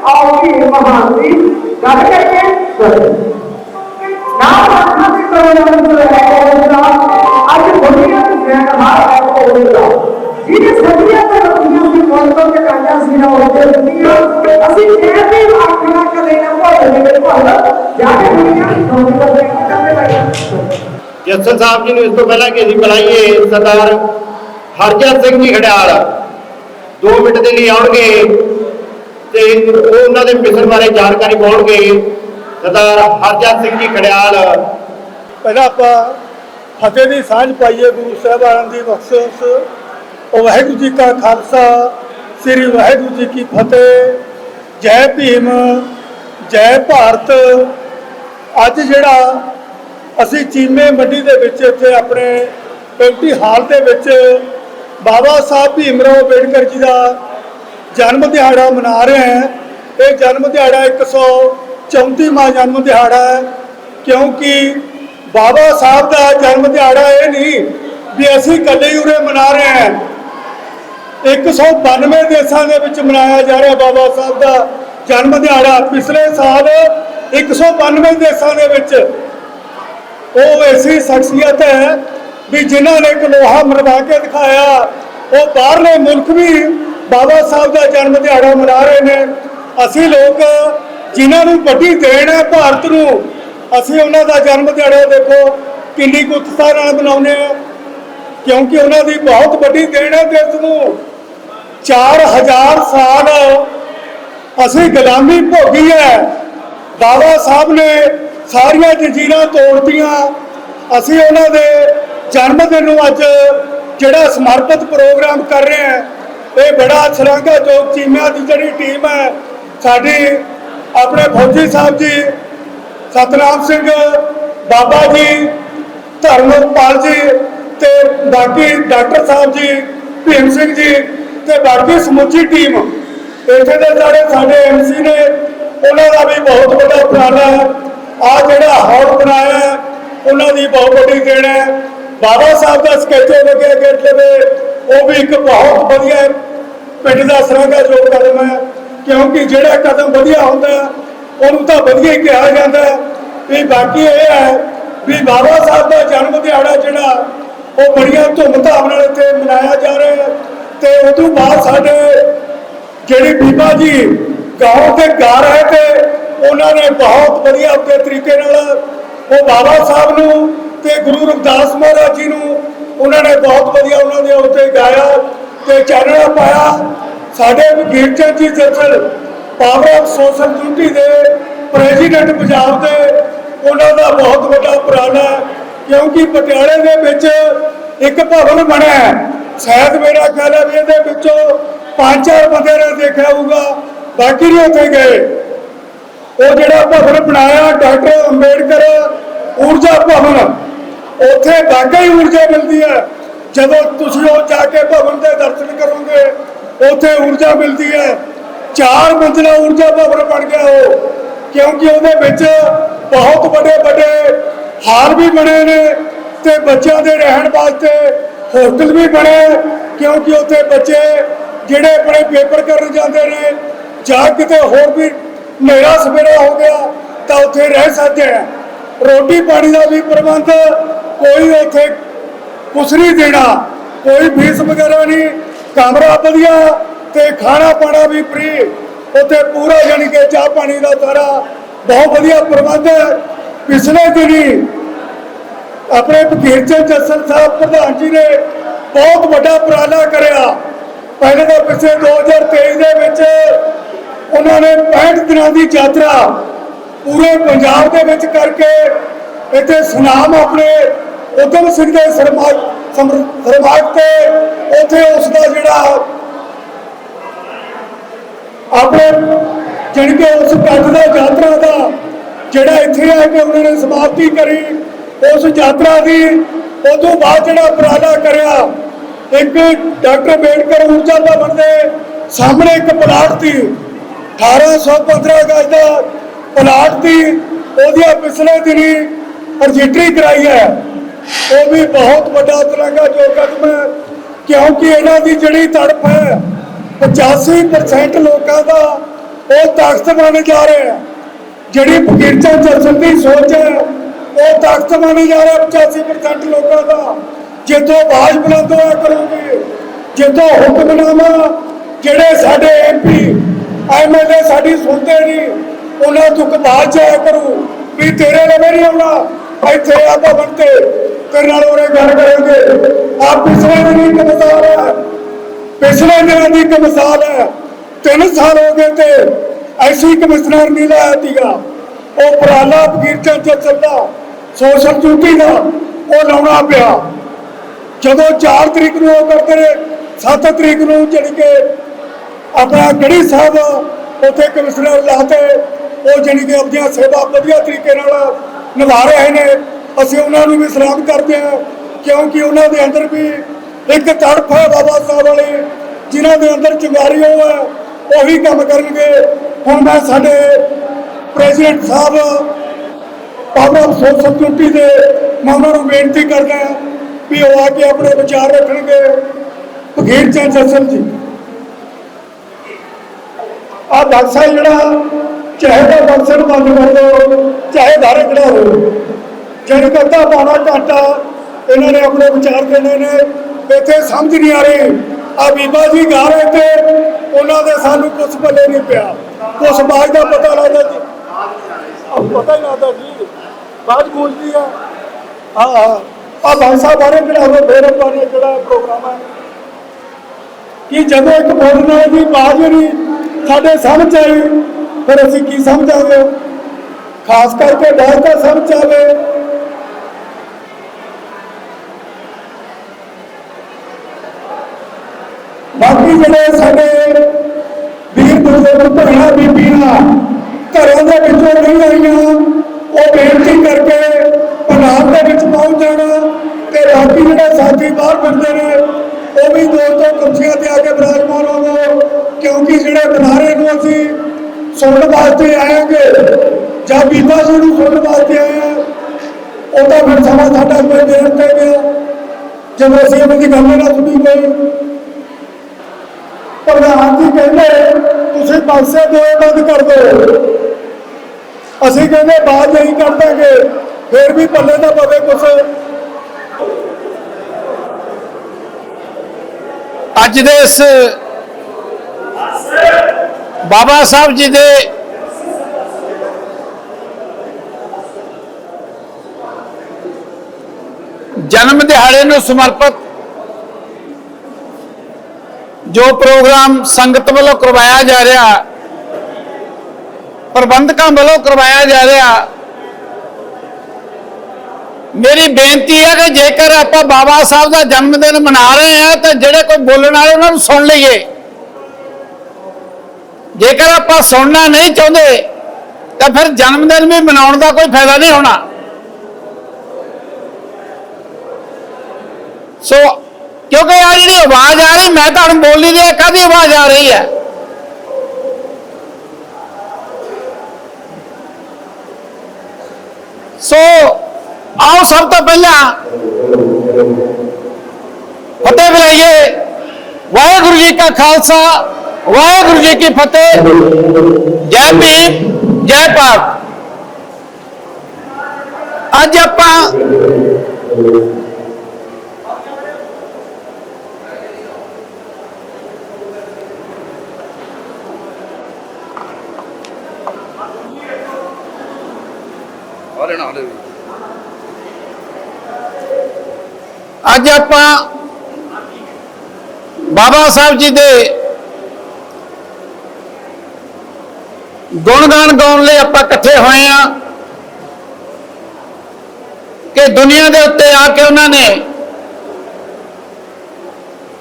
ਲਈ ਮਹਾਨ ਦੀ ਗੱਲ ਕਰੀਏ। ਆਓ ਮਹਾਨ ਦੀ ਗੱਲ ਕਰੀਏ ਨਾ ਅੱਜ ਦੁਨੀਆ ਦੀ ਜਨਹਾਰ ਹੋਵੇਗਾ ਜਿਹਨੇ ਸਦੀਆਂ ਤੋਂ ਦੁਨੀਆ ਦੀ ਮੌਤਾਂ ਤੇ ਕਾਇਆ ਸੀ ਨਾ, ਉਹ ਦੁਨੀਆ। ਅਸੀਂ ਕਹਿੰਦੇ ਆਖਣਾ ਕਦੇ ਨਾ ਭੁੱਲ ਦੇ ਭੁੱਲ। ਜਾ ਕੇ ਦੁਨੀਆ ਦੀ ਸੋਚ ਕਰਦੇ ਕਰਦੇ ਬੈਠੇ ਜੱਸਲ ਸਾਹਿਬ ਜੀ ਨੂੰ ਇਸ ਤੋਂ ਪਹਿਲਾਂ ਕਿ ਅਸੀਂ ਬੁਲਾਈਏ, ਸਰਦਾਰ ਹਰਜਨ ਸਿੰਘ ਜੀ ਖੜਿਆਲ। 2 ਮਿੰਟ ਦੇ ਲਈ ਆਉਣਗੇ। ਤੇ ਉਹ ਉਹਨਾਂ ਦੇ ਮਿਸ਼ਨ ਬਾਰੇ ਜਾਣਕਾਰੀ ਪਾਉਣਗੇ। ਸਰਦਾਰ ਹਰਜਨ ਸਿੰਘ ਜੀ ਖੜਿਆਲ। ਪਹਿਲਾਂ ਆਪਾਂ ਫਤਿਹ ਦੀ ਸਾਂਝ ਪਾਈਏ ਗੁਰੂ ਸਾਹਿਬਾਨ ਦੀ ਬਖਸ਼ਿਸ਼ ਉਹ ਵਾਹਿਗੁਰੂ ਜੀ ਕਾ ਖਾਲਸਾ, ਸ੍ਰੀ ਵਾਹਿਗੁਰੂ ਜੀ ਕੀ ਫਤਿਹ। ਜੈ ਭੀਮ, ਜੈ ਭਾਰਤ। ਅੱਜ ਜਿਹੜਾ ਅਸੀਂ ਚੀਮੇ ਮੰਡੀ ਦੇ ਵਿੱਚ ਇੱਥੇ ਆਪਣੇ ਪੈਂਟੀ ਹਾਲ ਦੇ ਵਿੱਚ ਬਾਬਾ ਸਾਹਿਬ ਭੀਮ ਰਾਓ ਅੰਬੇਡਕਰ ਜੀ ਦਾ ਜਨਮ ਦਿਹਾੜਾ ਮਨਾ ਰਹੇ ਹਾਂ। ਇਹ ਜਨਮ ਦਿਹਾੜਾ 134ਵਾਂ ਜਨਮ ਦਿਹਾੜਾ ਹੈ। ਕਿਉਂਕਿ ਬਾਬਾ ਸਾਹਿਬ ਦਾ ਜਨਮ ਦਿਹਾੜਾ ਇਹ ਨਹੀਂ ਵੀ ਅਸੀਂ ਇਕੱਲੇ ਉਰੇ ਮਨਾ ਰਹੇ ਹਾਂ। 192 ਦੇਸ਼ਾਂ ਦੇ ਵਿੱਚ ਮਨਾਇਆ ਜਾ ਰਿਹਾ ਬਾਬਾ ਸਾਹਿਬ ਦਾ ਜਨਮ ਦਿਹਾੜਾ। ਪਿਛਲੇ ਸਾਲ 192 ਦੇਸ਼ਾਂ ਦੇ ਵਿੱਚ ਉਹ ਐਸੀ ਸ਼ਖਸੀਅਤ ਹੈ ਵੀ ਜਿਨ੍ਹਾਂ ਨੇ ਇੱਕ ਲੋਹਾ ਮਰਵਾ ਕੇ ਦਿਖਾਇਆ। ਉਹ ਬਾਹਰਲੇ ਮੁਲਕ ਵੀ ਬਾਬਾ ਸਾਹਿਬ ਦਾ ਜਨਮ ਦਿਹਾੜਾ ਮਨਾ ਰਹੇ ਨੇ। ਅਸੀਂ ਲੋਕ ਜਿਨ੍ਹਾਂ ਨੂੰ ਵੱਡੀ ਦੇਣ ਹੈ ਭਾਰਤ ਨੂੰ, ਅਸੀਂ ਉਹਨਾਂ ਦਾ ਜਨਮ ਦਿਹਾੜਾ ਦੇਖੋ, ਕਿੰਨੀ ਕੁ ਉਤਸ਼ਾਹ ਨਾਲ ਮਨਾਉਂਦੇ ਆ ਕਿਉਂਕਿ ਉਹਨਾਂ ਦੀ ਬਹੁਤ ਵੱਡੀ ਦੇਣ ਹੈ ਦੇਸ਼ ਨੂੰ। 4000 ਸਾਲ ਅਸੀਂ ਗੁਲਾਮੀ ਭੋਗੀ ਹੈ। ਬਾਬਾ ਸਾਹਿਬ ਨੇ ਸਾਰੀਆਂ ਜੰਜੀਰਾਂ ਤੋੜਤੀਆਂ ਅਸੀਂ ਉਹਨਾਂ ਦੇ ਜਨਮ ਦਿਨ ਨੂੰ ਅੱਜ ਜਿਹੜਾ ਸਮਰਪਿਤ ਪ੍ਰੋਗਰਾਮ ਕਰ ਰਹੇ ਹਾਂ। ਇਹ ਬੜਾ ਸ਼ਰੰਗਾ ਸ਼ਲਾਘਾਯੋਗ ਚੀਮਿਆਂ ਦੀ ਜਿਹੜੀ ਟੀਮ ਹੈ, ਸਾਡੀ ਆਪਣੇ ਫੌਜੀ ਸਾਹਿਬ ਜੀ, ਸਤਨਾਮ ਸਿੰਘ, ਬਾਬਾ ਜੀ, ਧਰਮਪਾਲ ਜੀ ਤੇ ਬਾਕੀ ਡਾਕਟਰ ਸਾਹਿਬ ਜੀ, ਭੀਮ ਸਿੰਘ ਜੀ ਤੇ ਬਾਕੀ ਸਮੁੱਚੀ ਟੀਮ। ਇੱਥੇ ਦੇ ਸਾਰੇ ਸਾਡੇ ਐਮਸੀ ਨੇ, ਉਹਨਾਂ ਦਾ ਵੀ ਬਹੁਤ ਵੱਡਾ ਉਪਰਾਲਾ ਹੈ। ਆ ਜਿਹੜਾ ਹਾਲ ਬਣਾਇਆ ਉਹਨਾਂ ਦੀ ਬਹੁਤ ਵੱਡੀ ਦੇਣ ਹੈ। ਬਾਬਾ ਸਾਹਿਬ ਦਾ ਸਕੈਚ ਲੱਗੇ ਗੇਟ ਲਵੇ ਉਹ ਵੀ ਇੱਕ ਬਹੁਤ ਵਧੀਆ ਪਿੰਡ ਦਾ ਸ਼ਲਾਘਾਯੋਗ ਕਦਮ ਹੈ। ਕਿਉਂਕਿ ਜਿਹੜਾ ਕਦਮ ਵਧੀਆ ਹੁੰਦਾ, ਉਹਨੂੰ ਤਾਂ ਵਧੀਆ ਹੀ ਕਿਹਾ ਜਾਂਦਾ ਹੈ। ਵੀ ਬਾਕੀ ਇਹ ਹੈ ਵੀ ਬਾਬਾ ਸਾਹਿਬ ਦਾ ਜਨਮ ਦਿਹਾੜਾ ਜਿਹੜਾ, ਉਹ ਬੜੀਆਂ ਧੂਮਧਾਮ ਨਾਲ ਇੱਥੇ ਮਨਾਇਆ ਜਾ ਰਿਹਾ ਹੈ। ਤੇ ਤੋਂ ਬਾਅਦ ਸਾਡੇ ਜਿਹੜੀ ਬੀਬਾ ਜੀ ਗਾਉਂ ਤੇ ਗਾ ਰਹੇ ਤੇ ਉਹਨਾਂ ਨੇ ਬਹੁਤ ਵਧੀਆ ਆਪਣੇ ਤਰੀਕੇ ਨਾਲ ਉਹ ਬਾਬਾ ਸਾਹਿਬ ਨੂੰ ਤੇ ਗੁਰੂ ਰਵਿਦਾਸ ਮਹਾਰਾਜ ਜੀ ਨੂੰ ਉਹਨਾਂ ਨੇ ਬਹੁਤ ਵਧੀਆ ਉਹਨਾਂ ਦੇ ਉੱਤੇ ਗਾਇਆ ਤੇ ਚਾਨਣਾ ਪਾਇਆ। ਸਾਡੇ ਵਕੀਲ ਜੀ ਜਸਲ ਪਾਵਰ ਆਫ ਸੋਸ਼ਲ ਡਿਊਟੀ ਦੇ ਪ੍ਰੈਜ਼ੀਡੈਂਟ ਪੰਜਾਬ ਦੇ, ਉਹਨਾਂ ਦਾ ਬਹੁਤ ਵੱਡਾ ਉਪਰਾਲਾ ਕਿਉਂਕਿ ਪਟਿਆਲੇ ਦੇ ਵਿੱਚ ਇੱਕ ਭਵਨ ਬਣਿਆ ਹੈ। ਸ਼ਾਇਦ ਮੇਰਾ ਖਿਆਲ ਹੈ ਵੀ ਇਹਦੇ ਵਿੱਚੋਂ ਪੰਜ ਚਾਰ ਬੰਦੇ ਨੇ ਦੇਖਿਆ ਹੋਊਗਾ, ਬਾਕੀ ਨਹੀਂ ਉੱਥੇ ਗਏ। ਉਹ ਜਿਹੜਾ ਭਵਨ ਬਣਾਇਆ, ਡਾਕਟਰ ਅੰਬੇਡਕਰ, ਊਰਜਾ ਭਵਨ। ਉੱਥੇ ਵਾਕਈ ਊਰਜਾ ਮਿਲਦੀ ਹੈ। ਜਦੋਂ ਤੁਸੀਂ ਉਹ ਜਾ ਕੇ ਭਵਨ ਦੇ ਦਰਸ਼ਨ ਕਰੋਗੇ, ਉੱਥੇ ਊਰਜਾ ਮਿਲਦੀ ਹੈ। ਚਾਰ ਮੰਜਲਾ ਊਰਜਾ ਭਵਨ ਬਣ ਗਿਆ ਉਹ, ਕਿਉਂਕਿ ਉਹਦੇ ਵਿੱਚ ਬਹੁਤ ਵੱਡੇ ਵੱਡੇ ਹਾਲ ਵੀ ਬਣੇ ਨੇ ਤੇ ਬੱਚਿਆਂ ਦੇ ਰਹਿਣ ਵਾਸਤੇ ਹੋਟਲ ਵੀ ਬਣੇ, ਕਿਉਂਕਿ ਉੱਥੇ ਬੱਚੇ ਜਿਹੜੇ ਆਪਣੇ ਪੇਪਰ ਕਰਨ ਜਾਂਦੇ ਨੇ ਜਾਂ ਕਿਤੇ ਹੋਰ ਵੀ ਹਨੇਰਾ ਸਵੇਰਾ ਹੋ ਗਿਆ ਤਾਂ ਉੱਥੇ ਰਹਿ ਸਕਦੇ ਆ। ਰੋਟੀ ਪਾਣੀ ਦਾ ਵੀ ਪ੍ਰਬੰਧ ਕੋਈ ਉੱਥੇ ਕੁਛ ਨਹੀਂ ਦੇਣਾ, ਕੋਈ ਫੀਸ ਵਗੈਰਾ ਨਹੀਂ। ਕਮਰਾ ਵਧੀਆ ਤੇ ਖਾਣਾ ਪਾਣਾ ਵੀ ਫ੍ਰੀ ਉੱਥੇ ਪੂਰਾ ਯਾਨੀ ਕਿ ਚਾਹ ਪਾਣੀ ਦਾ ਸਾਰਾ ਬਹੁਤ ਵਧੀਆ ਪ੍ਰਬੰਧ ਹੈ। ਪਿਛਲੇ ਦਿਨੀ ਆਪਣੇ ਭਗੀਰ ਚੰਦ ਜੱਸਲ ਸਾਹਿਬ ਪ੍ਰਧਾਨ ਜੀ ਨੇ ਬਹੁਤ ਵੱਡਾ ਉਪਰਾਲਾ ਕਰਿਆ। ਪਹਿਲੇ ਤਾਂ ਪਿਛਲੇ 2023 ਦੇ ਵਿੱਚ ਉਹਨਾਂ ਨੇ 65 ਦਿਨਾਂ ਦੀ ਯਾਤਰਾ ਪੂਰੇ ਪੰਜਾਬ ਦੇ ਵਿੱਚ ਕਰਕੇ ਇੱਥੇ ਸੁਨਾਮ ਆਪਣੇ ਉਦਮ ਸਿੰਘ ਦੇ ਸਰਮਾਜ ਸਰਮਾਜ ਤੇ ਉੱਥੇ ਉਸ ਦਾ ਜਿਹੜਾ ਆਪਣੇ ਜਾਣੀ ਕਿ ਉਸ ਕੱਟ ਦਾ ਯਾਤਰਾ ਦਾ ਜਿਹੜਾ ਇੱਥੇ ਆ ਕੇ ਉਹਨਾਂ ਨੇ ਸਮਾਪਤੀ ਕਰੀ, ਉਸ ਯਾਤਰਾ ਦੀ ਉਹ ਤੋਂ ਬਾਅਦ ਜਿਹੜਾ ਉਪਰਾਲਾ ਕਰਿਆ, ਇੱਕ ਡਾਕਟਰ ਅੰਬੇਡਕਰ ਊਰਜਾ ਭਵਨ ਦੇ ਸਾਹਮਣੇ ਇੱਕ ਪਲਾਟ ਸੀ 1815 ਅਗਸਤ ਦਾ ਪਲਾਟ ਸੀ ਉਹਦੀਆਂ ਪਿਛਲੇ ਦਿਨੀ ਰਜਿਸਟਰੀ ਕਰਾਈ ਹੈ। ਉਹ ਵੀ ਬਹੁਤ ਵੱਡਾ ਤਰਾਂਗਾ ਜੋ ਕਦਮ ਹੈ। ਕਿਉਂਕਿ ਇਹਨਾਂ ਦੀ ਜਿਹੜੀ ਤੜਫ ਹੈ 85% ਲੋਕਾਂ ਦਾ ਉਹ ਤਾਕਤ ਬਣ ਜਾ ਰਿਹਾ ਜਿਹੜੀ ਫਕੀਰਚਾ ਜਲਸਨ ਦੀ ਸੋਚ ਹੈ, ਉਹ ਤਾਕਤ ਬਣ ਜਾ ਰਿਹਾ 85% ਲੋਕਾਂ ਦਾ। ਜਿੱਦੋਂ ਆਵਾਜ਼ ਬੁਲੰਦ ਹੋਇਆ ਕਰੋਗੇ, ਜਿੱਦੋਂ ਹੁਕਮਨਾਮਾ ਜਿਹੜੇ ਸਾਡੇ ਐਮਪੀ ਐਮਐਲਏ ਸਾਡੀ ਸੁਣਦੇ ਨਹੀਂ ਉਹਨਾਂ ਤੋਂ ਆਵਾਜ਼ ਜਾਇਆ ਕਰੂ। ਵੀ ਤੇਰੇ ਲਵੇ ਨਹੀਂ ਆਉਣਾ, ਇੱਥੇ ਆ ਭਵਨ ਤੇ ਤੇਰੇ ਨਾਲ ਉਹਨੇ ਗੱਲ ਕਰਾਂਗੇ। ਆ ਪਿਛਲੇ ਦਿਨ ਇੱਕ ਮਿਸਾਲ ਹੈ। ਪਿਛਲੇ ਦਿਨਾਂ ਦੀ ਇੱਕ ਮਿਸਾਲ ਹੈ। ਤਿੰਨ ਸਾਲ ਹੋ ਗਏ ਤੇ ਐਸੀ ਕਮਿਸ਼ਨਰ ਨਹੀਂ ਉਹ ਪ੍ਰਾਲਾ ਫਕੀਰ ਚ ਚੱਲਦਾ। ਸੋਸ਼ਲ ਡਿਊਟੀ ਦਾ ਉਹ ਲਾਉਣਾ ਪਿਆ। ਜਦੋਂ 4 ਤਰੀਕ ਨੂੰ ਉਹ ਕਰਦੇ ਨੇ 7 ਤਰੀਕ ਨੂੰ ਜਿਹੜੀ ਕਿ ਆਪਣਾ ਗੜੀ ਸਾਹਿਬ ਉੱਥੇ ਕਮਿਸ਼ਨਰ ਲਾਤੇ ਉਹ ਜਿਹੜੀ ਕਿ ਆਪਣੀਆਂ ਸੇਵਾ ਵਧੀਆ ਤਰੀਕੇ ਨਾਲ ਨਿਭਾ ਰਹੇ ਨੇ। ਅਸੀਂ ਉਹਨਾਂ ਨੂੰ ਵੀ ਸਲਾਮ ਕਰਦੇ ਹਾਂ, ਕਿਉਂਕਿ ਉਹਨਾਂ ਦੇ ਅੰਦਰ ਵੀ ਇੱਕ ਤੜਫ ਹੈ ਬਾਬਾ ਸਾਹਿਬ ਵਾਲੀ, ਜਿਨ੍ਹਾਂ ਦੇ ਅੰਦਰ ਚਿੰਗਾਰੀ ਉਹ ਹੈ ਉਹੀ ਕੰਮ ਕਰਨਗੇ। ਹੁਣ ਮੈਂ ਸਾਡੇ ਪ੍ਰੈਜ਼ੀਡੈਂਟ ਸਾਹਿਬ ਪਾਵਰ ਸੋਸ਼ਲ ਡਿਊਟੀ ਦੇ ਮੈਂ ਉਹਨਾਂ ਨੂੰ ਬੇਨਤੀ ਕਰਦਾ ਵੀ ਉਹ ਆ ਕੇ ਆਪਣੇ ਵਿਚਾਰ ਰੱਖਣਗੇ। ਭਗੀਰ ਚੰਦ ਜਸਲ ਜੀ। ਆ ਬਾਦਸ਼ਾਹ ਜਿਹੜਾ, ਚਾਹੇ ਤਾਂ ਬਖਸ਼ਣ ਬੰਦ ਕਰ ਦਿਓ ਚਾਹੇ ਧਾਰੇ ਚੜਾਓ ਜਨ ਕਰਤਾ ਪਾਉਣਾ ਘਾਟਾ, ਇਹਨਾਂ ਨੇ ਆਪਣੇ ਵਿਚਾਰ ਦੇਣੇ ਨੇ। ਇੱਥੇ ਸਮਝ ਨਹੀਂ ਆ ਰਹੀ। ਆ ਬੀਬਾ ਜੀ ਗਾ ਰਹੇ ਤੇ ਉਹਨਾਂ ਦੇ ਸਾਨੂੰ ਕੁਝ ਪੱਲੇ ਨਹੀਂ ਪਿਆ। ਕੁਛ ਬਾਜ ਦਾ ਪਤਾ ਲੱਗਦਾ ਜੀ। ਆ ਪਤਾ ਹੀ ਲੱਗਦਾ ਜੀ। ਬਾਜ ਗੂੰਜਦੀ ਆ। ਆ ਆ ਆ ਬਾਦਸ਼ਾਹ ਬਾਰੇ ਚੜਾਓ ਫੇਰ ਆਪਾਂ ਜਿਹੜਾ ਪ੍ਰੋਗਰਾਮ ਹੈ ਕਿ ਜਦੋਂ ਇੱਕ ਬੋਲਣ ਦੀ ਆਵਾਜ਼ ਨਹੀਂ ਸਾਡੇ ਸਮਝ ਆਈ, ਫਿਰ ਅਸੀਂ ਕੀ ਸਮਝਾਂਗੇ ਖਾਸ ਕਰਕੇ ਬਾਤ ਦਾ ਸਮਝ ਆਵੇ ਬਾਕੀ ਜਿਹੜੇ ਸਾਡੇ ਵੀਰ ਬਜ਼ੁਰਗ ਬੀਬੀਆਂ ਘਰਾਂ ਦੇ ਵਿੱਚੋਂ ਨਹੀਂ ਆਈਆਂ। ਉਹ ਬੇਨਤੀ ਕਰਕੇ ਪੰਡਾਲ ਦੇ ਵਿੱਚ ਪਹੁੰਚ ਜਾਣਾ ਤੇ ਬਾਕੀ ਜਿਹੜੇ ਸਾਥੀ ਬਾਹਰ ਫਿਰਦੇ ਨੇ, ਉਹ ਵੀ ਦੋ ਕੁਰਸੀਆਂ ਤੇ ਆ ਕੇ ਬਿਰਾਜਮਾਨ ਹੋਵੋ ਕਿਉਂਕਿ ਜਿਹੜੇ ਬਨਾਰੇ ਨੂੰ ਅਸੀਂ ਸੁਣਨ ਵਾਸਤੇ ਆਏਗੇ ਜਾਂ ਬੀਬਾ ਜੀ ਨੂੰ ਸੁਣਨ ਵਾਸਤੇ ਆਏ ਆ, ਉਹ ਤਾਂ ਫਿਰ ਸਮਾਂ ਸਾਡਾ ਕੋਈ ਦੇਰ ਤੇ ਗਿਆ ਜਦੋਂ ਅਸੀਂ ਉਹਨਾਂ ਦੀ ਗੱਲ ਨਾ ਸੁਣੀ ਗਈ ਪ੍ਰਧਾਨ ਜੀ ਕਹਿੰਦੇ, ਤੁਸੀਂ ਪਾਸੇ ਦੋ ਬੰਦ ਕਰ ਦਿਓ। ਅਸੀਂ ਕਹਿੰਦੇ, ਬਾਅਦ ਨਹੀਂ ਕਰ ਦਾਂਗੇ। ਫਿਰ ਵੀ ਪੱਲੇ ਨਾ ਪਵੇ ਕੁਛ। ਅੱਜ ਦੇ ਇਸ ਬਾਬਾ ਸਾਹਿਬ ਜੀ ਦੇ ਜਨਮ ਦਿਹਾੜੇ ਨੂੰ ਸਮਰਪਿਤ ਜੋ ਪ੍ਰੋਗਰਾਮ ਸੰਗਤ ਵੱਲੋਂ ਕਰਵਾਇਆ ਜਾ ਰਿਹਾ, ਪ੍ਰਬੰਧਕਾਂ ਵੱਲੋਂ ਕਰਵਾਇਆ ਜਾ ਰਿਹਾ, ਮੇਰੀ ਬੇਨਤੀ ਹੈ ਕਿ ਜੇਕਰ ਆਪਾਂ ਬਾਬਾ ਸਾਹਿਬ ਦਾ ਜਨਮ ਦਿਨ ਮਨਾ ਰਹੇ ਹਾਂ, ਤਾਂ ਜਿਹੜੇ ਕੋਈ ਬੋਲਣ ਵਾਲੇ ਉਹਨਾਂ ਨੂੰ ਸੁਣ ਲਈਏ। ਜੇਕਰ ਆਪਾਂ ਸੁਣਨਾ ਨਹੀਂ ਚਾਹੁੰਦੇ, ਤਾਂ ਫਿਰ ਜਨਮ ਦਿਨ ਵੀ ਮਨਾਉਣ ਦਾ ਕੋਈ ਫਾਇਦਾ ਨਹੀਂ ਹੋਣਾ। ਸੋ ਕਿਉਂਕਿ ਆ ਜਿਹੜੀ ਆਵਾਜ਼ ਆ ਰਹੀ ਮੈਂ ਤੁਹਾਨੂੰ ਬੋਲ ਨਹੀਂ ਰਿਹਾ ਕਾਹਦੀ ਆਵਾਜ਼ ਆ ਰਹੀ ਹੈ ਸੋ ਆਓ ਸਭ ਤੋਂ ਪਹਿਲਾਂ ਫਤਿਹ ਬੁਲਾਈਏ ਵਾਹਿਗੁਰੂ ਜੀ ਕਾ ਖਾਲਸਾ ਵਾਹਿਗੁਰੂ ਜੀ ਕੀ ਫਤਿਹ ਜੈ ਭੀਮ ਜੈ ਭਾਰਤ ਅੱਜ ਆਪਾਂ ਅੱਜ ਆਪਾਂ ਬਾਬਾ ਸਾਹਿਬ ਜੀ ਦੇ ਗੁਣਗਾਨ ਗਾਉਣ ਲਈ ਆਪਾਂ ਇਕੱਠੇ ਹੋਏ ਆ ਕਿ ਦੁਨੀਆ ਦੇ ਉੱਤੇ ਆ ਕੇ ਉਹਨਾਂ ਨੇ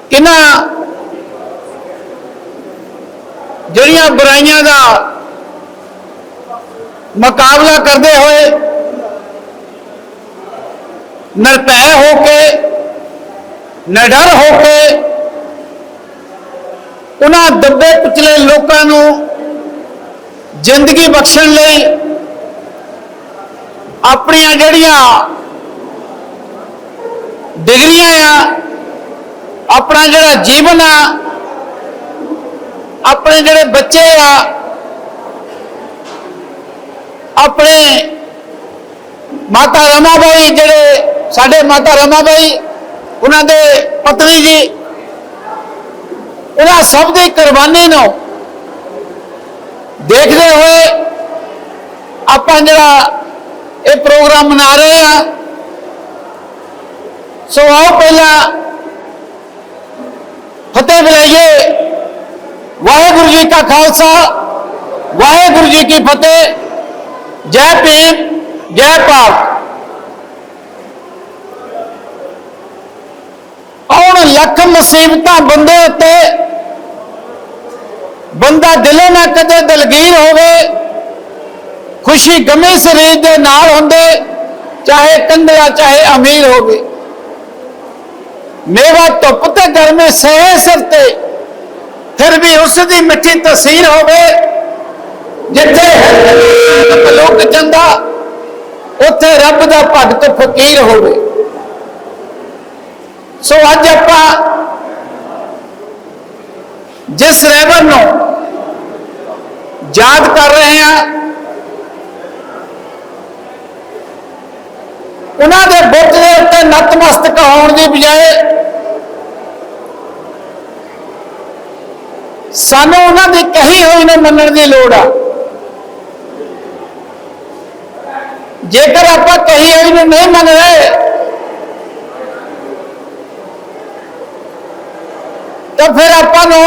ਕਿੰਨਾ ਜਿਹੜੀਆਂ ਬੁਰਾਈਆਂ ਦਾ ਮੁਕਾਬਲਾ ਕਰਦੇ ਹੋਏ ਨਿਰਪੈ ਹੋ ਕੇ ਨਿਡਰ ਹੋ ਕੇ ਉਹਨਾਂ ਦੱਬੇ ਕੁਚਲੇ ਲੋਕਾਂ ਨੂੰ ਜ਼ਿੰਦਗੀ ਬਖਸ਼ਣ ਲਈ ਆਪਣੀਆਂ ਜਿਹੜੀਆਂ ਡਿਗਰੀਆਂ ਆ, ਆਪਣਾ ਜਿਹੜਾ ਜੀਵਨ ਆ, ਆਪਣੇ ਜਿਹੜੇ ਬੱਚੇ ਆ, ਆਪਣੇ ਮਾਤਾ ਰਮਾਬਾਈ ਜਿਹੜੇ ਸਾਡੇ ਮਾਤਾ ਰਮਾਬਾਈ ਉਹਨਾਂ ਦੇ ਪਤਨੀ ਜੀ, ਉਹਨਾਂ ਸਭ ਦੀ ਕੁਰਬਾਨੀ ਨੂੰ ਦੇਖਦੇ ਹੋਏ ਆਪਾਂ ਜਿਹੜਾ ਇਹ ਪ੍ਰੋਗਰਾਮ ਮਨਾ ਰਹੇ ਆ ਸੋ ਆਓ ਪਹਿਲਾਂ ਫਤਿਹ ਬੁਲਾਈਏ। ਵਾਹਿਗੁਰੂ ਜੀ ਕਾ ਖਾਲਸਾ, ਵਾਹਿਗੁਰੂ ਜੀ ਕੀ ਫਤਿਹ। ਜੈ ਭੀਮ, ਜੈ ਭਾਰਤ ਆਉਣ ਲੱਖ ਮੁਸੀਬਤਾਂ ਬੰਦੇ ਉੱਤੇ ਬੰਦਾ ਦਿਲੋਂ ਨਾ ਕਦੇ ਦਲਗੀਰ ਹੋਵੇ, ਖੁਸ਼ੀ ਗਮੇ ਸਰੀਰ ਦੇ ਨਾਲ ਹੁੰਦੇ, ਚਾਹੇ ਕੰਦਰਾ ਚਾਹੇ ਅਮੀਰ ਹੋਵੇ। ਮੇਵਾ ਧੁੱਪ ਤੇ ਗਰਮੇ ਸਹੇ ਸਿਰ ਤੇ, ਫਿਰ ਵੀ ਉਸ ਦੀ ਮਿੱਠੀ ਤਸਵੀਰ ਹੋਵੇ, ਜਿੱਥੇ ਲੋਕ ਚੰਦਾ, ਉੱਥੇ ਰੱਬ ਦਾ ਭਗਤ ਫਕੀਰ ਹੋਵੇ। ਸੋ ਅੱਜ ਆਪਾਂ ਜਿਸ ਰਹਿਬਰ ਨੂੰ ਯਾਦ ਕਰ ਰਹੇ ਹਾਂ, ਉਹਨਾਂ ਦੇ ਬੁੱਤ ਦੇ ਉੱਤੇ ਨਤਮਸਤਕ ਹੋਣ ਦੀ ਬਜਾਏ ਸਾਨੂੰ ਉਹਨਾਂ ਦੀ ਕਹੀ ਹੋਈ ਨੂੰ ਮੰਨਣ ਦੀ ਲੋੜ ਆ। ਜੇਕਰ ਆਪਾਂ ਕਹੀ ਹੋਈ ਨੂੰ ਨਹੀਂ ਮੰਨ ਰਹੇ ਤਾਂ ਫਿਰ ਆਪਾਂ ਨੂੰ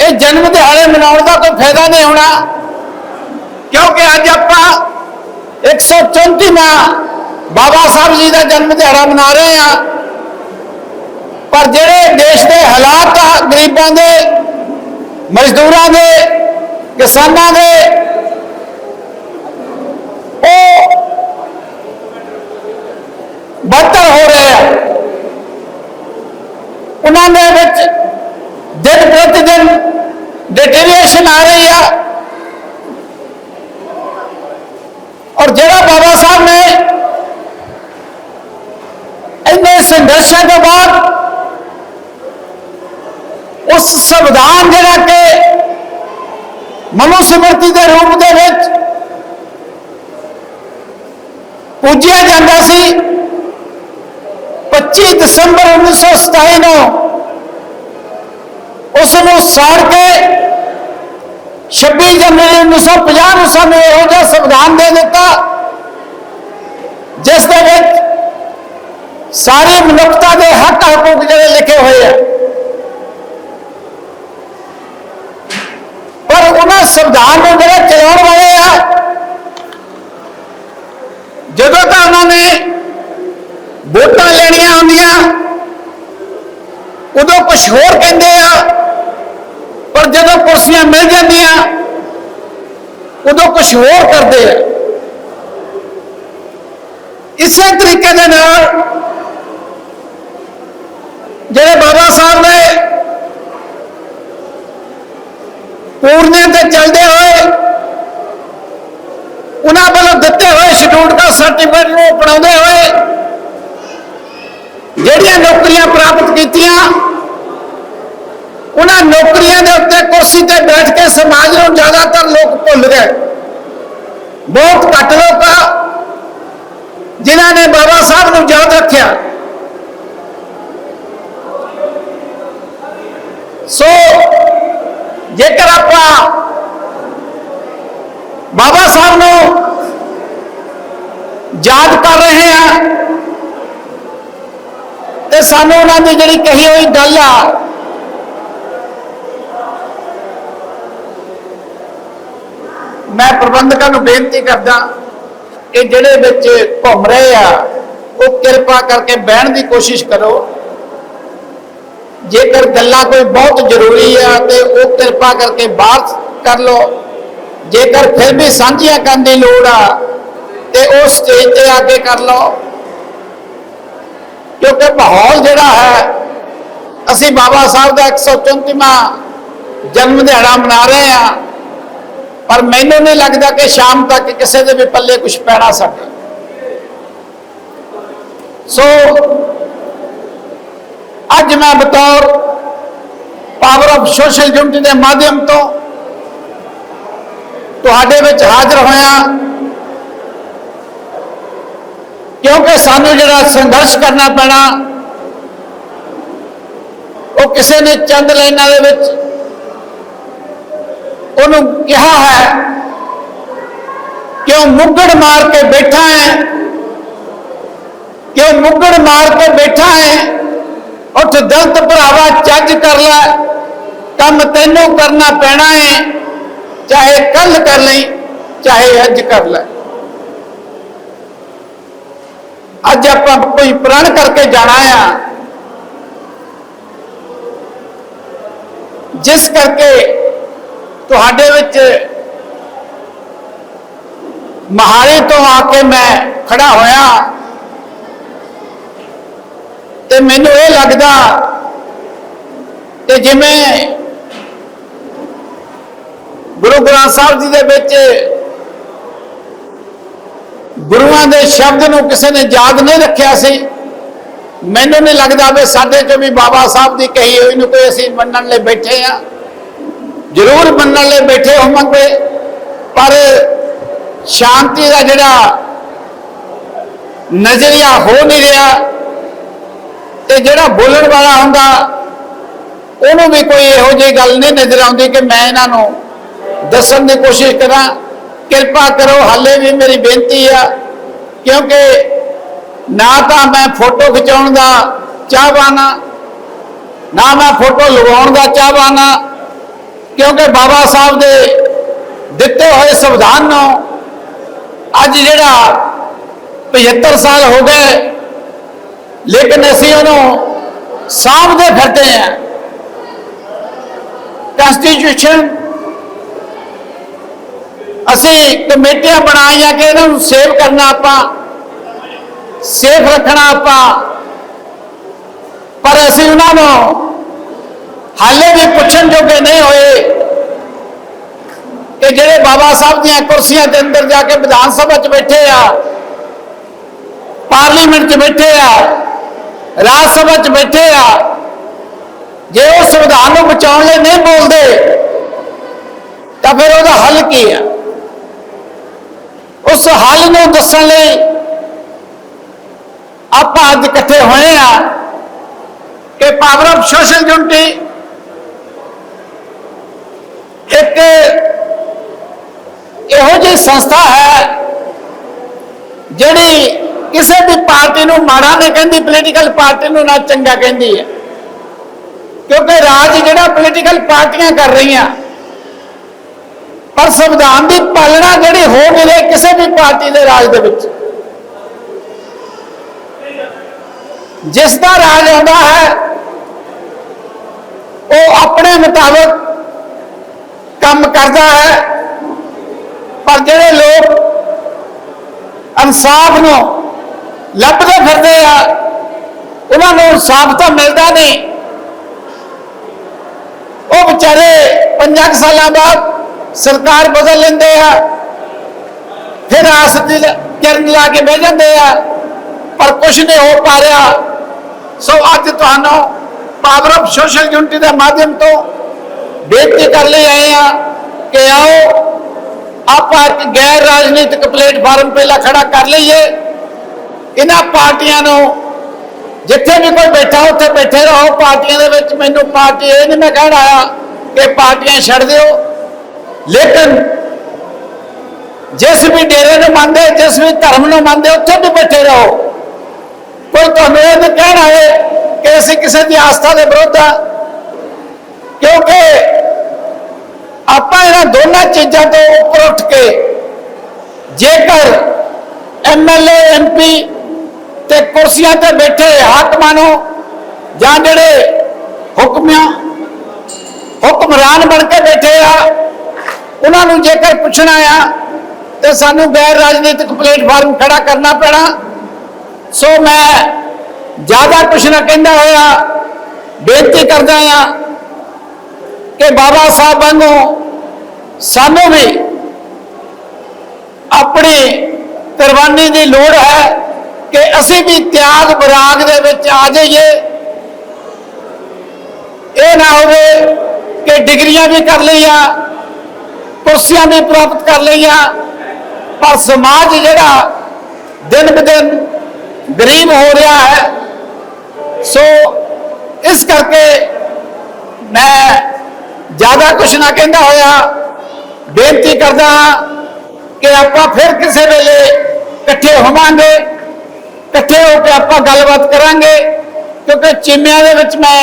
ਇਹ ਜਨਮ ਦਿਹਾੜੇ ਮਨਾਉਣ ਦਾ ਕੋਈ ਫਾਇਦਾ ਨਹੀਂ ਹੋਣਾ। ਕਿਉਂਕਿ ਅੱਜ ਆਪਾਂ 134ਵਾਂ ਬਾਬਾ ਸਾਹਿਬ ਜੀ ਦਾ ਜਨਮ ਦਿਹਾੜਾ ਮਨਾ ਰਹੇ ਆ ਪਰ ਜਿਹੜੇ ਦੇਸ਼ ਦੇ ਹਾਲਾਤ ਆ, ਗਰੀਬਾਂ ਦੇ, ਮਜ਼ਦੂਰਾਂ ਦੇ, ਕਿਸਾਨਾਂ ਦੇ, ਉਹ ਬਦਤਰ ਹੋ ਰਹੇ ਆ। ਉਹਨਾਂ ਨੇ ਵਿੱਚ ਦਿਨ ਪ੍ਰਤੀ ਦਿਨ ਡਿਟੀਰੀਏਸ਼ਨ ਆ ਰਹੀ ਆ ਔਰ ਜਿਹੜਾ ਬਾਬਾ ਸਾਹਿਬ ਨੇ ਇੰਨੇ ਸੰਘਰਸ਼ਾਂ ਤੋਂ ਬਾਅਦ ਉਸ ਸੰਵਿਧਾਨ ਜਿਹੜਾ ਕਿ ਮਨੁ ਸਮਰਤੀ ਦੇ ਰੂਪ ਦੇ ਵਿੱਚ ਪੂਜਿਆ ਜਾਂਦਾ ਸੀ 25 ਦਸੰਬਰ 1927 ਨੂੰ ਉਸ ਨੂੰ ਸਾੜ ਕੇ 26 ਜਨਵਰੀ 1950 ਨੂੰ ਸਾਨੂੰ ਇਹੋ ਜਿਹਾ ਸੰਵਿਧਾਨ ਦੇ ਦਿੱਤਾ, ਜਿਸ ਦੇ ਵਿੱਚ ਸਾਰੀ ਮਨੁੱਖਤਾ ਦੇ ਹੱਕ ਹਕੂਕ ਜਿਹੜੇ ਲਿਖੇ ਹੋਏ ਆ। ਪਰ ਉਹਨਾਂ ਸੰਵਿਧਾਨ ਨੂੰ ਜਿਹੜੇ ਚਲਾਉਣ ਵਾਲੇ ਆ, ਜਦੋਂ ਤਾਂ ਉਹਨਾਂ ਨੇ ਵੋਟਾਂ ਲੈਣੀਆਂ ਹੁੰਦੀਆਂ ਉਦੋਂ ਕੁਝ ਹੋਰ ਕਹਿੰਦੇ ਆ ਪਰ ਜਦੋਂ ਕੁਰਸੀਆਂ ਮਿਲ ਜਾਂਦੀਆਂ, ਉਦੋਂ ਕੁਝ ਹੋਰ ਕਰਦੇ ਆ। ਇਸੇ ਤਰੀਕੇ ਦੇ ਨਾਲ ਜਿਹੜੇ ਬਾਬਾ ਸਾਹਿਬ ਨੇ ਪੂਰਨੇ ਤੇ ਚੱਲਦੇ ਹੋਏ ਉਹਨਾਂ ਵੱਲੋਂ ਦਿੱਤੇ ਹੋਏ ਸ਼ਡਿਊਲ ਦਾ ਸਰਟੀਫਿਕੇਟ ਨੂੰ ਅਪਣਾਉਂਦੇ ਹੋਏ ਜਿਹੜੀਆਂ ਨੌਕਰੀਆਂ ਪ੍ਰਾਪਤ ਕੀਤੀਆਂ ਉਹਨਾਂ ਨੌਕਰੀਆਂ ਦੇ ਉੱਤੇ ਕੁਰਸੀ ਤੇ ਬੈਠ ਕੇ ਸਮਾਜ ਨੂੰ ਜ਼ਿਆਦਾਤਰ ਲੋਕ ਭੁੱਲ ਗਏ। ਬਹੁਤ ਘੱਟ ਲੋਕ ਆ, ਜਿਨ੍ਹਾਂ ਨੇ ਬਾਬਾ ਸਾਹਿਬ ਨੂੰ ਯਾਦ ਰੱਖਿਆ। ਸੋ, ਜੇਕਰ ਆਪਾਂ ਬਾਬਾ ਸਾਹਿਬ ਨੂੰ ਯਾਦ ਕਰ ਰਹੇ ਹਾਂ, ਤੇ ਸਾਨੂੰ ਉਹਨਾਂ ਦੀ ਜਿਹੜੀ ਕਹੀ ਹੋਈ ਗੱਲ ਆ ਮੈਂ ਪ੍ਰਬੰਧਕਾਂ ਨੂੰ ਬੇਨਤੀ ਕਰਦਾ ਕਿ ਜਿਹੜੇ ਵਿੱਚ ਘੁੰਮ ਰਹੇ ਆ, ਉਹ ਕਿਰਪਾ ਕਰਕੇ ਬਹਿਣ ਦੀ ਕੋਸ਼ਿਸ਼ ਕਰੋ। ਜੇਕਰ ਗੱਲਾਂ ਕੋਈ ਬਹੁਤ ਜ਼ਰੂਰੀ ਆ ਤੇ ਉਹ ਕਿਰਪਾ ਕਰਕੇ ਬਾਹਰ ਕਰ ਲਓ। ਜੇਕਰ ਫਿਰ ਵੀ ਸਾਂਝੀਆਂ ਕਰਨ ਦੀ ਲੋੜ ਆ, ਤੇ ਉਹ ਸਟੇਜ ਤੇ ਆ ਕੇ ਕਰ ਲਓ। ਕਿਉਂਕਿ ਮਾਹੌਲ ਜਿਹੜਾ ਹੈ, ਅਸੀਂ ਬਾਬਾ ਸਾਹਿਬ ਦਾ 134ਵਾਂ ਜਨਮ ਦਿਹਾੜਾ ਮਨਾ ਰਹੇ ਆ। ਪਰ ਮੈਨੂੰ ਨਹੀਂ ਲੱਗਦਾ ਕਿ ਸ਼ਾਮ ਤੱਕ ਕਿਸੇ ਦੇ ਵੀ ਪੱਲੇ ਕੁਝ ਪੈਣਾ ਸਾਡੇ। ਸੋ ਅੱਜ ਮੈਂ ਬਤੌਰ ਪਾਵਰ ਆਫ ਸੋਸ਼ਲ ਯੂਨਿਟੀ ਦੇ ਮਾਧਿਅਮ ਤੋਂ ਤੁਹਾਡੇ ਵਿੱਚ ਹਾਜ਼ਰ ਹੋਇਆ ਕਿਉਂਕਿ ਸਾਨੂੰ ਜਿਹੜਾ ਸੰਘਰਸ਼ ਕਰਨਾ ਪੈਣਾ, ਉਹ ਕਿਸੇ ਨੇ ਚੰਦ ਲਾਈਨਾਂ ਦੇ ਵਿੱਚ ਉਹਨੂੰ ਕਿਹਾ ਹੈ, ਕਿ ਉਹ ਮੁੱਗੜ ਮਾਰ ਕੇ ਬੈਠਾ ਹੈ, ਕਿ ਉਹ ਮੁੱਗੜ ਮਾਰ ਕੇ ਬੈਠਾ ਹੈ, ਉੱਠ ਦਲਤ ਭਰਾਵਾ ਚੱਜ ਕਰ ਲੈ, ਕੰਮ ਤੈਨੂੰ ਕਰਨਾ ਪੈਣਾ ਹੈ, ਚਾਹੇ ਕੱਲ ਕਰ ਲਈ, ਚਾਹੇ ਅੱਜ ਕਰ ਲੈ। ਅੱਜ ਆਪਾਂ ਕੋਈ ਪ੍ਰਣ ਕਰਕੇ ਜਾਣਾ ਆ। ਜਿਸ ਕਰਕੇ ਤੁਹਾਡੇ ਵਿੱਚ ਮਹਾਰੇ ਤੋਂ ਆ ਕੇ ਮੈਂ ਖੜਾ ਹੋਇਆ ਤੇ ਮੈਨੂੰ ਇਹ ਲੱਗਦਾ ਕਿ ਜਿਵੇਂ ਗੁਰੂ ਗ੍ਰੰਥ ਸਾਹਿਬ ਜੀ ਦੇ ਵਿੱਚ ਗੁਰੂਆਂ ਦੇ ਸ਼ਬਦ ਨੂੰ ਕਿਸੇ ਨੇ ਯਾਦ ਨਹੀਂ ਰੱਖਿਆ ਸੀ, ਮੈਨੂੰ ਨਹੀਂ ਲੱਗਦਾ ਵੀ ਸਾਡੇ ਚੋਂ ਵੀ ਬਾਬਾ ਸਾਹਿਬ ਦੀ ਕਹੀ ਹੋਈ ਨੂੰ ਕੋਈ ਅਸੀਂ ਮੰਨਣ ਲਈ ਬੈਠੇ ਆ ਜ਼ਰੂਰ ਮੰਨਣ ਲਈ ਬੈਠੇ ਹੋਵਾਂਗੇ। ਪਰ ਸ਼ਾਂਤੀ ਦਾ ਜਿਹੜਾ ਨਜ਼ਰੀਆ ਹੋ ਨਹੀਂ ਰਿਹਾ, ਤੇ ਜਿਹੜਾ ਬੋਲਣ ਵਾਲਾ ਹੁੰਦਾ, ਉਹਨੂੰ ਵੀ ਕੋਈ ਇਹੋ ਜਿਹੀ ਗੱਲ ਨਹੀਂ ਨਜ਼ਰ ਆਉਂਦੀ ਕਿ ਮੈਂ ਇਹਨਾਂ ਨੂੰ ਦੱਸਣ ਦੀ ਕੋਸ਼ਿਸ਼ ਕਰਾਂ। ਕਿਰਪਾ ਕਰੋ, ਹਾਲੇ ਵੀ ਮੇਰੀ ਬੇਨਤੀ ਆ, ਕਿਉਂਕਿ ਨਾ ਤਾਂ ਮੈਂ ਫੋਟੋ ਖਿਚਾਉਣ ਦਾ ਚਾਹਵਾਨ ਨਾ ਮੈਂ ਫੋਟੋ ਲਗਾਉਣ ਦਾ ਚਾਹਵਾਨ ਕਿਉਂਕਿ ਬਾਬਾ ਸਾਹਿਬ ਦੇ ਦਿੱਤੇ ਹੋਏ ਸੰਵਿਧਾਨ ਨੂੰ ਅੱਜ ਜਿਹੜਾ 75 ਸਾਲ ਹੋ ਗਏ, ਲੇਕਿਨ ਅਸੀਂ ਉਹਨੂੰ ਸਾਂਭਦੇ ਫਿਰਦੇ ਆ ਕਨਸਟੀਟਿਊਸ਼ਨ ਅਸੀਂ ਕਮੇਟੀਆਂ ਬਣਾਈਆਂ ਕਿ ਇਹਨਾਂ ਨੂੰ ਸੇਵ ਕਰਨਾ ਆਪਾਂ, ਸੇਫ ਰੱਖਣਾ ਆਪਾਂ, ਪਰ ਅਸੀਂ ਉਹਨਾਂ ਨੂੰ ਹਾਲੇ ਵੀ ਪੁੱਛਣ ਜੋਗੇ ਨਹੀਂ ਹੋਏ ਕਿ ਜਿਹੜੇ ਬਾਬਾ ਸਾਹਿਬ ਦੀਆਂ ਕੁਰਸੀਆਂ ਦੇ ਅੰਦਰ ਜਾ ਕੇ ਵਿਧਾਨ ਸਭਾ 'ਚ ਬੈਠੇ ਆ, ਪਾਰਲੀਮੈਂਟ 'ਚ ਬੈਠੇ ਆ, ਰਾਜ ਸਭਾ 'ਚ ਬੈਠੇ ਆ, ਜੇ ਉਹ ਸੰਵਿਧਾਨ ਨੂੰ ਬਚਾਉਣ ਲਈ ਨਹੀਂ ਬੋਲਦੇ, ਤਾਂ ਫਿਰ ਉਹਦਾ ਹੱਲ ਕੀ ਆ? ਉਸ ਹੱਲ ਨੂੰ ਦੱਸਣ ਲਈ ਆਪਾਂ ਅੱਜ ਇਕੱਠੇ ਹੋਏ ਆ ਕਿ ਪਾਵਰ ਆਫ ਸੋਸ਼ਲ ਯੂਨਿਟੀ ਇੱਕ ਇਹੋ ਜਿਹੀ ਸੰਸਥਾ ਹੈ ਜਿਹੜੀ ਕਿਸੇ ਵੀ ਪਾਰਟੀ ਨੂੰ ਮਾੜਾ ਨਹੀਂ ਕਹਿੰਦੀ ਪੋਲੀਟੀਕਲ ਪਾਰਟੀ ਨੂੰ ਨਾ ਚੰਗਾ ਕਹਿੰਦੀ ਹੈ। ਕਿਉਂਕਿ ਰਾਜ ਜਿਹੜਾ ਪੋਲੀਟੀਕਲ ਪਾਰਟੀਆਂ ਕਰ ਰਹੀਆਂ, ਪਰ ਸੰਵਿਧਾਨ ਦੀ ਪਾਲਣਾ ਜਿਹੜੀ ਹੋ ਮਿਲੇ ਕਿਸੇ ਵੀ ਪਾਰਟੀ ਦੇ ਰਾਜ ਦੇ ਵਿੱਚ। ਜਿਸ ਦਾ ਰਾਜ ਆਉਂਦਾ ਹੈ, ਉਹ ਆਪਣੇ ਮੁਤਾਬਕ ਕੰਮ ਕਰਦਾ ਹੈ, ਪਰ ਜਿਹੜੇ ਲੋਕ ਇਨਸਾਫ ਨੂੰ ਲੱਭਦੇ ਫਿਰਦੇ ਆ, ਉਹਨਾਂ ਨੂੰ ਇਨਸਾਫ ਤਾਂ ਮਿਲਦਾ ਨਹੀਂ। ਉਹ ਵਿਚਾਰੇ ਪੰਜਾਂ ਕੁ ਸਾਲਾਂ ਬਾਅਦ ਸਰਕਾਰ ਬਦਲ ਲੈਂਦੇ ਆ, ਫਿਰ ਆਸ ਦੀ ਕਿਰਨ ਲਾ ਕੇ ਬਹਿ ਜਾਂਦੇ ਆ, ਪਰ ਕੁਝ ਨਹੀਂ ਹੋ ਪਾ ਰਿਹਾ। ਸੋ ਅੱਜ ਤੁਹਾਨੂੰ ਪਾਵਰ ਆਫ ਸੋਸ਼ਲ ਯੂਨਿਟੀ ਦੇ ਮਾਧਿਅਮ ਤੋਂ ਬੇਨਤੀ ਕਰ ਲਈ ਆਏ ਆ ਕਿ ਆਓ, ਆਪਾਂ ਇੱਕ ਗੈਰ ਰਾਜਨੀਤਿਕ ਪਲੇਟਫਾਰਮ ਪਹਿਲਾਂ ਖੜਾ ਕਰ ਲਈਏ। ਇਹਨਾਂ ਪਾਰਟੀਆਂ ਨੂੰ ਜਿੱਥੇ ਵੀ ਕੋਈ ਬੈਠਾ, ਉੱਥੇ ਬੈਠੇ ਰਹੋ। ਪਾਰਟੀਆਂ ਦੇ ਵਿੱਚ ਮੈਨੂੰ ਪਾਰਟੀ ਇਹ ਨਹੀਂ ਮੈਂ ਕਹਿਣ ਆਇਆ ਕਿ ਪਾਰਟੀਆਂ ਛੱਡ ਦਿਓ। ਲੇਕਿਨ ਜਿਸ ਵੀ ਡੇਰੇ ਨੂੰ ਮੰਨਦੇ, ਜਿਸ ਵੀ ਧਰਮ ਨੂੰ ਮੰਨਦੇ, ਉੱਥੇ ਵੀ ਬੈਠੇ ਰਹੋ। ਕੋਈ ਤੁਹਾਨੂੰ ਇਹ ਨਹੀਂ ਕਹਿਣਾ ਹੈ ਕਿ ਅਸੀਂ ਕਿਸੇ ਦੀ ਆਸਥਾ ਦੇ ਵਿਰੁੱਧ ਆ। ਕਿਉਂਕਿ ਆਪਾਂ ਇਹਨਾਂ ਦੋਨਾਂ ਚੀਜ਼ਾਂ ਤੋਂ ਉੱਪਰ ਉੱਠ ਕੇ ਜੇਕਰ ਐਮਐਲਏ ਐਮਪੀ ਤੇ ਕੁਰਸੀਆਂ ਤੇ ਬੈਠੇ ਹਾਕਮਾਂ ਨੂੰ ਜਾਂ ਜਿਹੜੇ ਹੁਕਮਾਂ ਹੁਕਮਰਾਨ ਬਣ ਕੇ ਬੈਠੇ ਆ, ਉਹਨਾਂ ਨੂੰ ਜੇਕਰ ਪੁੱਛਣਾ ਆ, ਤੇ ਸਾਨੂੰ ਗੈਰ ਰਾਜਨੀਤਿਕ ਪਲੇਟਫਾਰਮ ਖੜਾ ਕਰਨਾ ਪੈਣਾ। ਸੋ ਮੈਂ ਜ਼ਿਆਦਾ ਕੁਛ ਨਾ ਕਹਿੰਦਾ ਹੋਇਆ, ਬੇਨਤੀ ਕਰਦਾ ਆ ਕਿ ਬਾਬਾ ਸਾਹਿਬ ਵਾਂਗੂ ਸਾਨੂੰ ਵੀ ਆਪਣੀ ਕੁਰਬਾਨੀ ਦੀ ਲੋੜ ਹੈ ਕਿ ਅਸੀਂ ਵੀ ਤਿਆਗ ਬਰਾਗ ਦੇ ਵਿੱਚ ਆ ਜਾਈਏ ਇਹ ਨਾ ਹੋਵੇ ਕਿ ਡਿਗਰੀਆਂ ਵੀ ਕਰ ਲਈਆਂ ਕੁਰਸੀਆਂ ਵੀ ਪ੍ਰਾਪਤ ਕਰ ਲਈਆਂ ਪਰ ਸਮਾਜ ਜਿਹੜਾ ਦਿਨ ਬ ਦਿਨ ਗਰੀਬ ਹੋ ਰਿਹਾ ਹੈ ਸੋ ਇਸ ਕਰਕੇ ਮੈਂ ਜ਼ਿਆਦਾ ਕੁਛ ਨਾ ਕਹਿੰਦਾ ਹੋਇਆ ਬੇਨਤੀ ਕਰਦਾ ਹਾਂ ਕਿ ਆਪਾਂ ਫਿਰ ਕਿਸੇ ਵੇਲੇ ਇਕੱਠੇ ਹੋਵਾਂਗੇ ਇਕੱਠੇ ਹੋ ਕੇ ਆਪਾਂ ਗੱਲਬਾਤ ਕਰਾਂਗੇ ਕਿਉਂਕਿ ਚੀਮਿਆਂ ਦੇ ਵਿੱਚ ਮੈਂ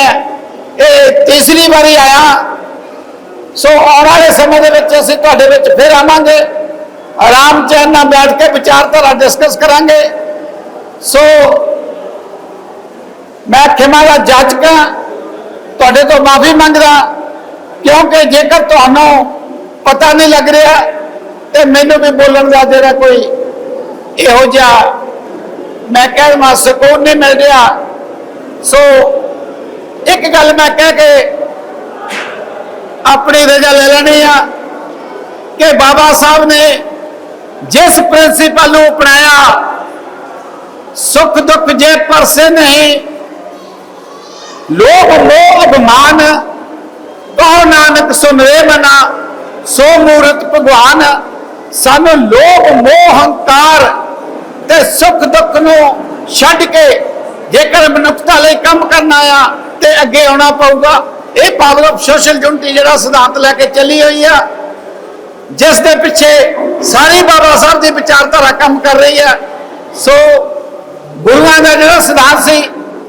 ਇਹ ਤੀਸਰੀ ਵਾਰੀ ਆਇਆ ਸੋ ਆਉਣ ਵਾਲੇ ਸਮੇਂ ਦੇ ਵਿੱਚ ਅਸੀਂ ਤੁਹਾਡੇ ਵਿੱਚ ਫਿਰ ਆਵਾਂਗੇ ਆਰਾਮ ਚੈਨ ਨਾਲ ਬੈਠ ਕੇ ਵਿਚਾਰਧਾਰਾ ਡਿਸਕਸ ਕਰਾਂਗੇ ਸੋ ਮੈਂ ਖਿਮਾ ਦਾ ਜਾਚਕ ਹਾਂ ਤੁਹਾਡੇ ਤੋਂ ਮਾਫੀ ਮੰਗਦਾ ਕਿਉਂਕਿ ਜੇਕਰ ਤੁਹਾਨੂੰ ਪਤਾ ਨਹੀਂ ਲੱਗ ਰਿਹਾ ਤੇ ਮੈਨੂੰ ਵੀ ਬੋਲਣ ਦਾ ਜਿਹੜਾ ਕੋਈ ਇਹੋ ਜਿਹਾ ਮੈਂ ਕਹਿ ਦਵਾਂ ਸਕੂਨ ਨਹੀਂ ਮਿਲ ਰਿਹਾ। ਸੋ ਇੱਕ ਗੱਲ ਮੈਂ ਕਹਿ ਕੇ ਆਪਣੀ ਰਜਾ ਲੈ ਲੈਣੀ ਆ ਕਿ ਬਾਬਾ ਸਾਹਿਬ ਨੇ ਜਿਸ ਪ੍ਰਿੰਸੀਪਲ ਨੂੰ ਅਪਣਾਇਆ ਸੁਖ ਦੁੱਖ ਜੇ ਪਰਸੇ ਨਹੀਂ ਲੋਭ ਮੋਹ ਅਭਿਮਾਨ ਕਹੋ ਨਾਨਕ ਸੁਨਰੇ ਮਨਾ, ਸੋ ਮੂਰਤ ਭਗਵਾਨ, ਸਾਨੂੰ ਲੋਭ ਮੋਹ ਹੰਕਾਰ ਤੇ ਸੁਖ ਦੁੱਖ ਨੂੰ ਛੱਡ ਕੇ ਜੇਕਰ ਮਨੁੱਖਤਾ ਲਈ ਕੰਮ ਕਰਨਾ ਆ ਤੇ ਅੱਗੇ ਆਉਣਾ ਪਊਗਾ। ਇਹ ਪਾਵਰ ਆਫ ਸੋਸ਼ਲ ਯੂਨਿਟੀ ਜਿਹੜਾ ਸਿਧਾਂਤ ਲੈ ਕੇ ਚੱਲੀ ਹੋਈ ਆ, ਜਿਸ ਦੇ ਪਿੱਛੇ ਸਾਰੀ ਬਾਬਾ ਸਾਹਿਬ ਦੀ ਵਿਚਾਰਧਾਰਾ ਕੰਮ ਕਰ ਰਹੀ ਹੈ ਸੋ ਗੁਰੂਆਂ ਦਾ ਜਿਹੜਾ ਸਿਧਾਂਤ ਸੀ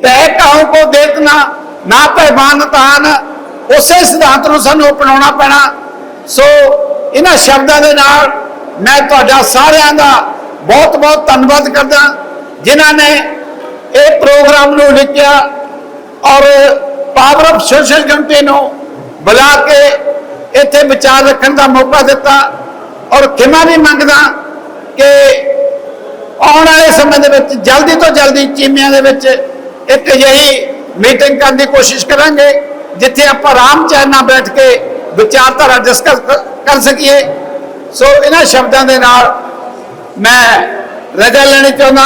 ਤੈ ਕਹੋ ਕੋ ਦੇਤਨਾ ਨਾ ਪਹਿਮਾਨ ਤਾਨ ਉਸੇ ਸਿਧਾਂਤ ਨੂੰ ਸਾਨੂੰ ਅਪਣਾਉਣਾ ਪੈਣਾ। ਸੋ ਇਹਨਾਂ ਸ਼ਬਦਾਂ ਦੇ ਨਾਲ ਮੈਂ ਤੁਹਾਡਾ ਸਾਰਿਆਂ ਦਾ ਬਹੁਤ ਬਹੁਤ ਧੰਨਵਾਦ ਕਰਦਾ। ਜਿਨ੍ਹਾਂ ਨੇ ਇਹ ਪ੍ਰੋਗਰਾਮ ਨੂੰ ਲਿਖਿਆ ਔਰ ਪਾਵਰ ਆਫ ਸੋਸ਼ਲ ਯੂਨਿਟੀ ਨੂੰ ਬੁਲਾ ਕੇ ਇੱਥੇ ਵਿਚਾਰ ਰੱਖਣ ਦਾ ਮੌਕਾ ਦਿੱਤਾ। ਔਰ ਖਿਮਾ ਵੀ ਮੰਗਦਾ ਕਿ ਆਉਣ ਵਾਲੇ ਸਮੇਂ ਦੇ ਵਿੱਚ ਜਲਦੀ ਤੋਂ ਜਲਦੀ ਚੀਮਿਆਂ ਦੇ ਵਿੱਚ ਇੱਕ ਅਜਿਹੀ ਮੀਟਿੰਗ ਕਰਨ ਦੀ ਕੋਸ਼ਿਸ਼ ਕਰਾਂਗੇ। ਜਿੱਥੇ ਆਪਾਂ ਆਰਾਮ ਚੈਨ ਨਾਲ ਬੈਠ ਕੇ ਵਿਚਾਰਧਾਰਾ ਡਿਸਕਸ ਕਰ ਸਕੀਏ। ਸੋ ਇਹਨਾਂ ਸ਼ਬਦਾਂ ਦੇ ਨਾਲ ਮੈਂ ਰਜਾ ਲੈਣੀ ਚਾਹੁੰਦਾ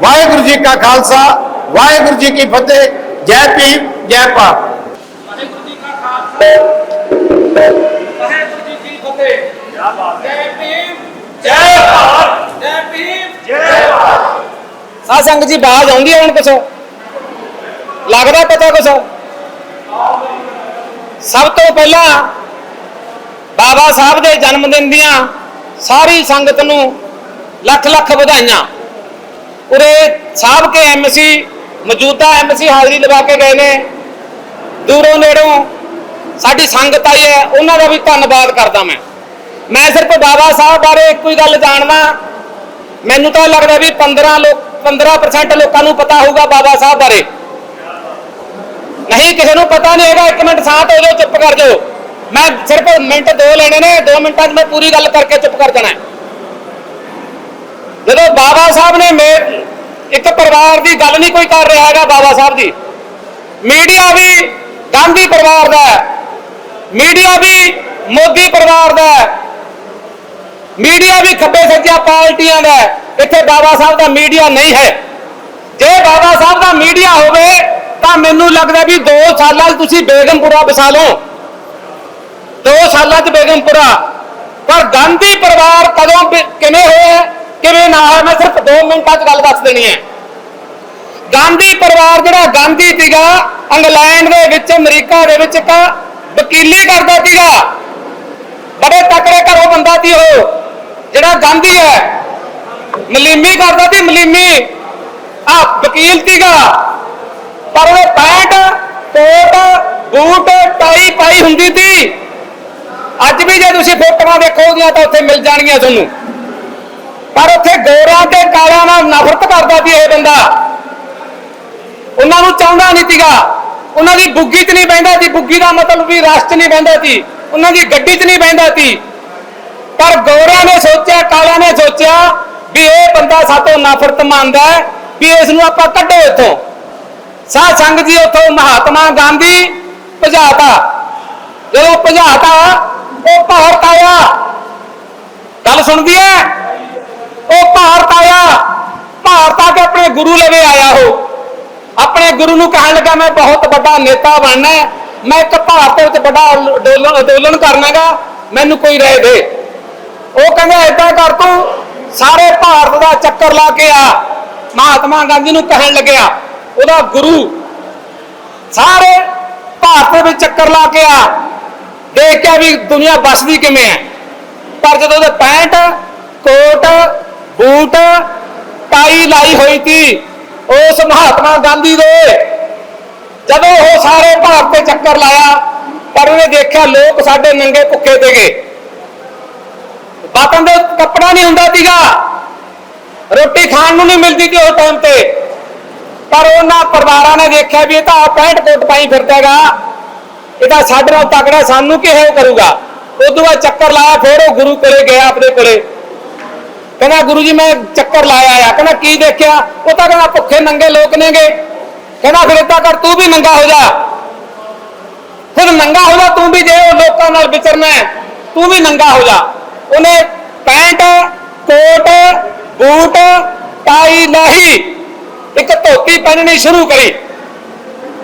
ਵਾਹਿਗੁਰੂ ਜੀ ਕਾ ਖਾਲਸਾ ਵਾਹਿਗੁਰੂ ਜੀ ਕੀ ਫਤਿਹ ਜੈ ਭੀਮ ਜੈ ਭਾਰਤ। ਵਾਹਿਗੁਰੂ ਜੀ ਕਾ ਖਾਲਸਾ ਵਾਹਿਗੁਰੂ ਜੀ ਕੀ ਫਤਿਹ। ਜੈ ਭਾਰਤ ਜੈ ਭੀਮ ਜੈ ਭਾਰਤ। ਜੈ ਭੀਮ ਜੈ ਸਾਧ ਸੰਗਤ ਜੀ ਬਾਜ਼ ਆਉਂਦੀ ਹੈ ਹੁਣ ਕੁਛ ਲੱਗਦਾ ਪਤਾ ਕੁਛ? ਸਭ ਤੋਂ ਪਹਿਲਾਂ ਬਾਬਾ ਸਾਹਿਬ ਦੇ ਜਨਮ ਦਿਨ ਦੀਆਂ ਸਾਰੀ ਸੰਗਤ ਨੂੰ ਲੱਖ ਲੱਖ ਵਧਾਈਆਂ। ਉਰੇ ਸਾਹਿਬ ਕੇ ਐਮਸੀ ਮੌਜੂਦਾ ਐਮਸੀ ਹਾਜ਼ਰੀ ਲਵਾ ਕੇ ਗਏ ਨੇ। ਦੂਰੋਂ ਨੇੜੋਂ ਸਾਡੀ ਸੰਗਤ ਆਈ ਹੈ, ਉਹਨਾਂ ਦਾ ਵੀ ਧੰਨਵਾਦ ਕਰਦਾ ਮੈਂ। ਮੈਂ ਸਿਰਫ ਬਾਬਾ ਸਾਹਿਬ ਬਾਰੇ ਇੱਕੋ ਹੀ ਗੱਲ ਜਾਣਦਾ। ਮੈਨੂੰ ਤਾਂ ਲੱਗਦਾ ਵੀ 15 ਲੋਕ 15% ਲੋਕਾਂ ਨੂੰ ਪਤਾ ਹੋਊਗਾ ਬਾਬਾ ਸਾਹਿਬ ਬਾਰੇ। ਨਹੀਂ, ਕਿਸੇ ਨੂੰ ਪਤਾ ਨਹੀਂ ਹੈਗਾ, ਇੱਕ ਮਿੰਟ ਸਾਥ ਹੋ ਜਾਓ, ਚੁੱਪ ਕਰ ਜਾਓ। ਮੈਂ ਸਿਰਫ ਮਿੰਟ ਦੋ ਲੈਣੇ ਨੇ, ਦੋ ਮਿੰਟਾਂ 'ਚ ਮੈਂ ਪੂਰੀ ਗੱਲ ਕਰਕੇ ਚੁੱਪ ਕਰ ਜਾਣਾ। ਜਦੋਂ ਬਾਬਾ ਸਾਹਿਬ ਨੇ ਮੇ- ਇੱਕ ਪਰਿਵਾਰ ਦੀ ਗੱਲ ਨਹੀਂ ਕੋਈ ਕਰ ਰਿਹਾ ਹੈਗਾ ਬਾਬਾ ਸਾਹਿਬ ਦੀ। ਮੀਡੀਆ ਵੀ ਗਾਂਧੀ ਪਰਿਵਾਰ ਦਾ ਹੈ। ਮੀਡੀਆ ਵੀ ਮੋਦੀ ਪਰਿਵਾਰ ਦਾ ਹੈ। ਮੀਡੀਆ ਵੀ ਖੱਬੇ ਸੱਜਿਆ ਪਾਰਟੀਆਂ ਦਾ ਇੱਥੇ ਬਾਬਾ ਸਾਹਿਬ ਦਾ ਮੀਡੀਆ ਨਹੀਂ ਹੈ। ਜੇ ਬਾਬਾ ਸਾਹਿਬ ਦਾ ਮੀਡੀਆ ਹੋਵੇ ਤਾਂ ਮੈਨੂੰ ਲੱਗਦਾ ਵੀ 2 ਸਾਲਾਂ 'ਚ ਤੁਸੀਂ ਬੇਗਮਪੁਰਾ ਵਸਾ ਲਓ। 2 ਸਾਲਾਂ 'ਚ ਬੇਗਮਪੁਰਾ। ਪਰ ਗਾਂਧੀ ਪਰਿਵਾਰ ਕਦੋਂ ਕਿਵੇਂ ਹੋਇਆ, ਕਿਵੇਂ ਨਾ ਹੋਇਆ, ਮੈਂ ਸਿਰਫ 2 ਮਿੰਟਾਂ 'ਚ ਗੱਲ ਦੱਸ ਦੇਣੀ ਹੈ। ਗਾਂਧੀ ਪਰਿਵਾਰ ਜਿਹੜਾ ਗਾਂਧੀ ਸੀਗਾ, ਇੰਗਲੈਂਡ ਦੇ ਵਿੱਚ, ਅਮਰੀਕਾ ਦੇ ਵਿੱਚ ਇੱਕ ਵਕੀਲੀ ਕਰਦਾ ਸੀਗਾ। ਬੜੇ ਤਕੜੇ ਘਰੋਂ ਬੰਦਾ ਸੀ ਉਹ। ਜਿਹੜਾ ਗਾਂਧੀ ਹੈ, ਮਲੀਮੀ ਕਰਦਾ ਸੀ, ਮਲੀਮੀ। ਆ ਵਕੀਲ ਸੀਗਾ। ਪਰ ਉਹ ਪੈਂਟ, ਕੋਟ, ਬੂਟ, ਟਾਈ ਪਾਈ ਹੁੰਦੀ ਸੀ। ਅੱਜ ਵੀ ਜੇ ਤੁਸੀਂ ਫੋਟੋਆਂ ਦੇਖੋ ਉਹਦੀਆਂ ਤਾਂ ਉੱਥੇ ਮਿਲ ਜਾਣਗੀਆਂ ਤੁਹਾਨੂੰ। ਪਰ ਉੱਥੇ ਗੋਰਾਂ ਤੇ ਕਾਲਿਆਂ ਨਾਲ ਨਫ਼ਰਤ ਕਰਦਾ ਸੀ ਇਹ ਬੰਦਾ। ਉਹਨਾਂ ਨੂੰ ਚਾਹੁੰਦਾ ਨਹੀਂ ਸੀਗਾ। ਉਹਨਾਂ ਦੀ ਬੁੱਗੀ 'ਚ ਨਹੀਂ ਬਹਿੰਦਾ ਸੀ। ਬੁੱਗੀ ਦਾ ਮਤਲਬ ਵੀ ਰਸ 'ਚ ਨਹੀਂ ਬਹਿੰਦਾ ਸੀ। ਉਹਨਾਂ ਦੀ ਗੱਡੀ 'ਚ ਨਹੀਂ ਬਹਿੰਦਾ ਸੀ। ਪਰ ਗੋਰਿਆਂ ਨੇ ਸੋਚਿਆ, ਕਾਲਿਆਂ ਨੇ ਸੋਚਿਆ ਵੀ ਇਹ ਬੰਦਾ ਸਾਤੋਂ ਨਫ਼ਰਤ ਮੰਨਦਾ ਵੀ ਇਸ ਨੂੰ ਆਪਾਂ ਕੱਢੋ ਇੱਥੋਂ। ਸਾਧ ਸੰਗਤ ਜੀ ਉੱਥੋਂ ਮਹਾਤਮਾ ਗਾਂਧੀ ਭਜਾਤਾ। ਜਦੋਂ ਭਜਾਤਾ, ਉਹ ਭਾਰਤ ਆਇਆ। ਗੱਲ ਸੁਣਦੀ ਹੈ ਉਹ ਭਾਰਤ ਆਇਆ। ਭਾਰਤ ਆ ਕੇ ਆਪਣੇ ਗੁਰੂ ਲਵੇ ਆਇਆ ਉਹ। ਆਪਣੇ ਗੁਰੂ ਨੂੰ ਕਹਿਣ ਲੱਗਾ, ਮੈਂ ਬਹੁਤ ਵੱਡਾ ਨੇਤਾ ਬਣਨਾ ਹੈ ਮੈਂ ਇੱਕ ਭਾਰਤ ਵਿੱਚ ਵੱਡਾ ਅੰਦੋਲਨ ਅੰਦੋਲਨ ਕਰਨਾਗਾ ਮੈਨੂੰ ਕੋਈ ਰਹਿ ਦੇ। ਉਹ ਕਹਿੰਦਾ, ਏਦਾਂ ਕਰ ਤੂੰ। ਸਾਰੇ ਭਾਰਤ ਦਾ ਚੱਕਰ ਲਾ ਕੇ ਆ। ਮਹਾਤਮਾ ਗਾਂਧੀ ਨੂੰ ਕਹਿਣ ਲੱਗਿਆ। ਉਹਦਾ ਗੁਰੂ ਸਾਰੇ ਭਾਰਤ ਦੇ ਵਿੱਚ ਚੱਕਰ ਲਾ ਕੇ ਆ ਦੇਖਿਆ ਵੀ ਦੁਨੀਆ ਬਸਦੀ ਕਿਵੇਂ ਹੈ। ਪਰ ਜਦੋਂ ਉਹਦੇ ਪੈਂਟ, ਕੋਟ, ਬੂਟ, ਟਾਈ ਲਾਈ ਹੋਈ ਸੀ, ਉਸ ਮਹਾਤਮਾ ਗਾਂਧੀ ਦੇ, ਜਦੋਂ ਉਹ ਸਾਰੇ ਭਾਰਤ ਤੇ ਚੱਕਰ ਲਾਇਆ, ਪਰ ਉਹਨੇ ਦੇਖਿਆ ਲੋਕ ਸਾਡੇ ਨੰਗੇ ਭੁੱਖੇ ਤੇ ਗਏ। ਬਾਤਾਂ ਦੇ ਕੱਪੜਾ ਨਹੀਂ ਹੁੰਦਾ ਸੀਗਾ। ਰੋਟੀ ਖਾਣ ਨੂੰ ਨਹੀਂ ਮਿਲਦੀ ਸੀ ਉਸ ਟਾਈਮ ਤੇ। ਪਰ ਉਹਨਾਂ ਪਰਿਵਾਰਾਂ ਨੇ ਦੇਖਿਆ ਵੀ ਇਹ ਤਾਂ ਪੈਂਟ ਕੋਟ ਪਾਈ ਫਿਰਦਾਗਾ ਇਹ ਤਾਂ ਸਾਡੇ ਨਾਲ ਤਕੜਾ ਸਾਨੂੰ ਕਿਹੋ ਕਰੂਗਾ? ਉਦੋਂ ਬਾਅਦ ਚੱਕਰ ਲਾਇਆ, ਫਿਰ ਉਹ ਗੁਰੂ ਕੋਲੇ ਗਿਆ ਆਪਣੇ ਕੋਲੇ। ਕਹਿੰਦਾ, ਗੁਰੂ ਜੀ, ਮੈਂ ਚੱਕਰ ਲਾਇਆ ਆ। ਕਹਿੰਦਾ, ਕੀ ਦੇਖਿਆ? ਉਹ ਤਾਂ ਕਹਿੰਦਾ, ਭੁੱਖੇ ਨੰਗੇ ਲੋਕ ਨੇਗੇ। ਕਹਿੰਦਾ, ਫਿਰ ਏਦਾਂ ਕਰ, ਤੂੰ ਵੀ ਨੰਗਾ ਹੋ ਜਾ। ਫਿਰ ਨੰਗਾ ਹੋ ਜਾ, ਤੂੰ ਵੀ ਜੇ ਉਹ ਲੋਕਾਂ ਨਾਲ ਵਿਚਰਨਾ ਤੂੰ ਵੀ ਨੰਗਾ ਹੋ ਜਾ। ਉਹਨੇ ਪੈਂਟ ਕੋਟ, ਬੂਟ, ਟਾਈ, ਲਾਹੀ ਇੱਕ ਧੋਤੀ ਪਹਿਨਣੀ ਸ਼ੁਰੂ ਕਰੀ।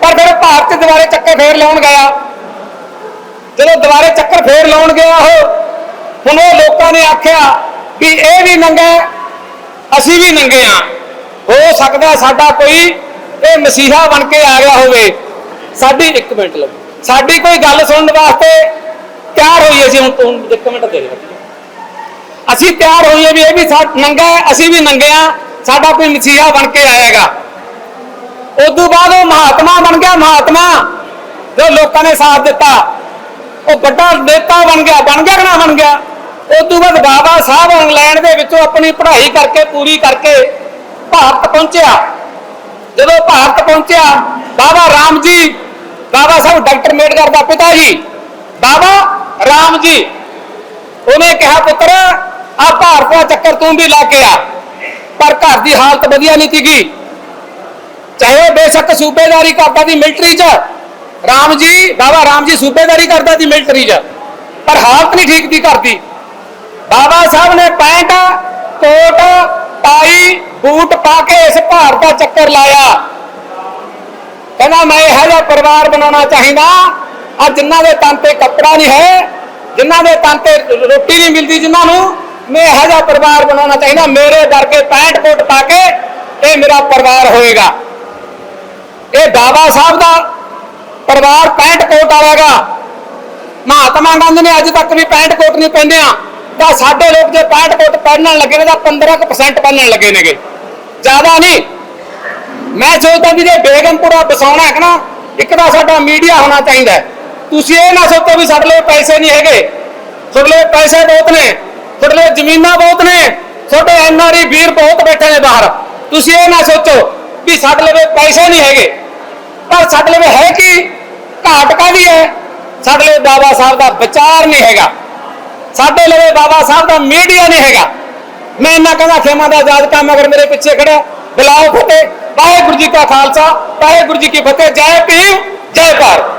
ਪਰ ਫਿਰ ਭਾਰਤ 'ਚ ਦੁਬਾਰੇ ਚੱਕਰ ਫੇਰ ਲਾਉਣ ਗਿਆ। ਜਦੋਂ ਦੁਬਾਰੇ ਚੱਕਰ ਫੇਰ ਲਾਉਣ ਗਿਆ ਉਹ, ਹੁਣ ਉਹ ਲੋਕਾਂ ਨੇ ਆਖਿਆ ਵੀ ਇਹ ਵੀ ਨੰਗਾ ਅਸੀਂ ਵੀ ਨੰਗੇ ਆ ਹੋ ਸਕਦਾ ਸਾਡਾ ਕੋਈ ਇਹ ਮਸੀਹਾ ਬਣ ਕੇ ਆ ਗਿਆ ਹੋਵੇ। ਸਾਡੀ ਇੱਕ ਮਿੰਟ ਲਓ। ਸਾਡੀ ਕੋਈ ਗੱਲ ਸੁਣਨ ਵਾਸਤੇ ਤਿਆਰ ਹੋਈ ਅਸੀਂ ਹੁਣ ਤੂੰ ਇੱਕ ਮਿੰਟ ਦੇ ਦੇ। ਅਸੀਂ ਤਿਆਰ ਹੋਈਏ ਵੀ ਇਹ ਵੀ ਸਾ- ਨੰਗਾ ਅਸੀਂ ਵੀ ਨੰਗੇ ਆ ਸਾਡਾ ਕੋਈ ਮਸੀਹਾ ਬਣ ਕੇ ਆਏਗਾ। ਉਦੋਂ ਬਾਅਦ ਉਹ ਮਹਾਤਮਾ ਬਣ ਗਿਆ, ਮਹਾਤਮਾ। ਜੋ ਲੋਕਾਂ ਨੇ ਸਾਥ ਦਿੱਤਾ, ਉਹ ਵੱਡਾ ਨੇਤਾ ਬਣ ਗਿਆ ਬਣ ਗਿਆ ਕਿ ਨਾ ਬਣ ਗਿਆ? ਉਦੋਂ ਬਾਅਦ ਬਾਬਾ ਸਾਹਿਬ ਇੰਗਲੈਂਡ ਦੇ ਵਿੱਚੋਂ ਆਪਣੀ ਪੜ੍ਹਾਈ ਕਰਕੇ, ਪੂਰੀ ਕਰਕੇ ਭਾਰਤ ਪਹੁੰਚਿਆ। ਜਦੋਂ ਭਾਰਤ ਪਹੁੰਚਿਆ, ਬਾਬਾ ਰਾਮ ਜੀ, ਬਾਬਾ ਸਾਹਿਬ ਡਾਕਟਰ ਮੇਡਕਰ ਦਾ ਪਿਤਾ ਜੀ, ਬਾਬਾ ਰਾਮ ਜੀ, ਉਹਨੇ ਕਿਹਾ, ਪੁੱਤਰ ਆ ਭਾਰਤ ਦਾ ਚੱਕਰ ਤੂੰ ਵੀ ਲਾ ਕੇ ਆ। ਪਰ ਘਰ ਦੀ ਹਾਲਤ ਵਧੀਆ ਨਹੀਂ ਸੀਗੀ। ਚਾਹੇ ਬੇਸ਼ੱਕ ਸੂਬੇਦਾਰੀ ਕਰਦਾ ਸੀ ਮਿਲਟਰੀ 'ਚ, ਰਾਮ ਜੀ, ਬਾਬਾ ਰਾਮ ਜੀ ਸੂਬੇਦਾਰੀ ਕਰਦਾ ਸੀ ਮਿਲਟਰੀ 'ਚ, ਪਰ ਹਾਲਤ ਨਹੀਂ ਠੀਕ ਦੀ ਘਰ ਬਾਬਾ ਸਾਹਿਬ ਨੇ ਪੈਂਟ, ਕੋਟ ਟਾਈ ਬੂਟ ਪਾ ਕੇ ਇਸ ਭਾਰਤ ਦਾ ਚੱਕਰ ਲਾਇਆ। ਕਹਿੰਦਾ, ਮੈਂ ਇਹੋ ਜਿਹਾ ਪਰਿਵਾਰ ਬਣਾਉਣਾ ਚਾਹੀਦਾ ਆ ਜਿਨ੍ਹਾਂ ਦੇ ਤਨ ਤੇ ਕੱਪੜਾ ਨਹੀਂ ਹੈ, ਜਿਨ੍ਹਾਂ ਦੇ ਤਨ ਤੇ ਰੋਟੀ ਨਹੀਂ ਮਿਲਦੀ ਜਿਨ੍ਹਾਂ ਨੂੰ ਮੈਂ ਇਹੋ ਜਿਹਾ ਪਰਿਵਾਰ ਬਣਾਉਣਾ ਚਾਹੀਦਾ, ਮੇਰੇ ਵਰਗੇ ਪੈਂਟ ਕੋਟ ਪਾ ਕੇ ਇਹ ਮੇਰਾ ਪਰਿਵਾਰ ਹੋਏਗਾ। ਇਹ ਬਾਬਾ ਸਾਹਿਬ ਦਾ ਪਰਿਵਾਰ ਪੈਂਟ ਕੋਟ ਵਾਲਾਗਾ। ਮਹਾਤਮਾ ਗਾਂਧੀ ਨੇ ਅੱਜ ਤੱਕ ਵੀ ਪੈਂਟ ਕੋਟ ਨਹੀਂ ਪਹਿਨਿਆ ਤਾਂ ਸਾਡੇ ਲੋਕ ਜੇ ਪੈਂਟ ਕੋਟ ਪਹਿਨਣ ਲੱਗੇ ਨੇ ਤਾਂ 15% ਪਹਿਨਣ ਲੱਗੇ ਨੇਗੇ। ਜ਼ਿਆਦਾ ਨਹੀਂ। ਮੈਂ ਸੋਚਦਾ ਵੀ ਜੇ ਬੇਗਮਪੁਰਾ ਬਸਾਉਣਾ ਹੈ ਕਿ ਨਾ, ਇੱਕ ਤਾਂ ਸਾਡਾ ਮੀਡੀਆ ਹੋਣਾ ਚਾਹੀਦਾ ਤੁਸੀਂ ਇਹ ਨਾ ਸੋਚੋ ਵੀ ਸਾਡੇ ਲਈ ਪੈਸੇ ਨਹੀਂ ਹੈਗੇ। ਸਾਡੇ ਲਈ ਪੈਸੇ ਬਹੁਤ ਨੇ। ਤੁਹਾਡੇ ਲਈ ਜ਼ਮੀਨਾਂ ਬਹੁਤ ਨੇ। ਤੁਹਾਡੇ ਐਨਆਰਈ ਵੀਰ ਬਹੁਤ ਬੈਠੇ ਨੇ ਬਾਹਰ। ਤੁਸੀਂ ਇਹ ਨਾ ਸੋਚੋ ਵੀ ਸਾਡੇ ਲਵੇ ਪੈਸੇ ਨਹੀਂ ਹੈਗੇ। ਪਰ ਸਾਡੇ ਲਈ ਹੈ ਕੀ? ਘਾਟਕਾ ਵੀ ਹੈ। ਸਾਡੇ ਲਈ ਬਾਬਾ ਸਾਹਿਬ ਦਾ ਵਿਚਾਰ ਨਹੀਂ ਹੈਗਾ। ਸਾਡੇ ਲਈ ਬਾਬਾ ਸਾਹਿਬ ਦਾ ਮੀਡੀਆ ਨਹੀਂ ਹੈਗਾ। ਮੈਂ ਇਹਨਾਂ ਕਹਿੰਦਾ ਖੇਮਾ ਦਾ ਆਜ਼ਾਦ ਕੰਮ ਅਗਰ ਮੇਰੇ ਪਿੱਛੇ ਖੜਿਆ ਬੁਲਾਓ ਫਤਿਹ, ਵਾਹਿਗੁਰੂ ਜੀ ਕਾ ਖਾਲਸਾ, ਵਾਹਿਗੁਰੂ ਜੀ ਕੀ ਫਤਿਹ। ਜੈ ਭੀਮ, ਜੈ ਭਾਰਤ।